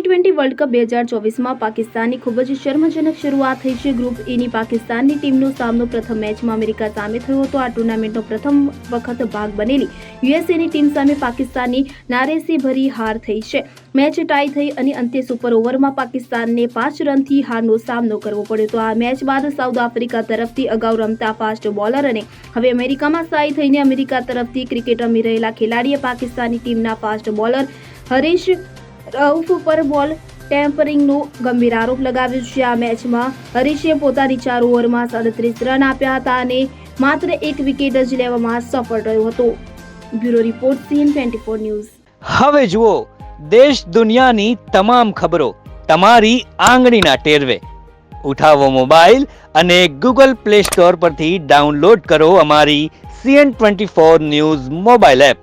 Twenty world cup બે હજાર ચોવીસમાં પાકિસ્તાનની ખૂબ જ શર્મજનક શરૂઆત થઈ છે. ગ્રુપ એની પાકિસ્તાનની ટીમનો સામનો પ્રથમ મેચમાં અમેરિકા સામે થયો હતો. આ ટુર્નામેન્ટનો પ્રથમ વખત ભાગ બનેલી યુએસએની ટીમ સામે પાકિસ્તાનની નારેસીભરી હાર થઈ છે. મેચ ટાઈ થઈ અને અંતે સુપર ઓવરમાં પાકિસ્તાનને પાંચ રનથી હારનો સામનો કરવો પડ્યો તો આ મેચ બાદ સાઉથ આફ્રિકા તરફથી અગાઉ રમતા ફાસ્ટ બોલર અને હવે અમેરિકામાં સ્થાયી થઈને અમેરિકા તરફથી ક્રિકેટ રમી રહેલા ખેલાડીએ પાકિસ્તાની ટીમના ફાસ્ટ બોલર હરીશ રઉફ ઉપર બોલ. ટેમ્પરિંગનો ગંભીર આરોપ લગાવ્યો છે આ મેચમાં. હરીશે પોતાની ચાર ઓવરમાં સાડત્રીસ રન આપ્યા હતા અને માત્ર એક વિકેટ જ લેવામાં સફળ રહ્યો હતો. Bureau report CN twenty four news. હવે જુઓ, દેશ દુનિયાની તમામ ખબરો તમારી આંગળીના ટેરવે. ઉઠાવો મોબાઈલ અને ગૂગલ પ્લે સ્ટોર પરથી ડાઉનલોડ કરો અમારી CN twenty four news mobile app.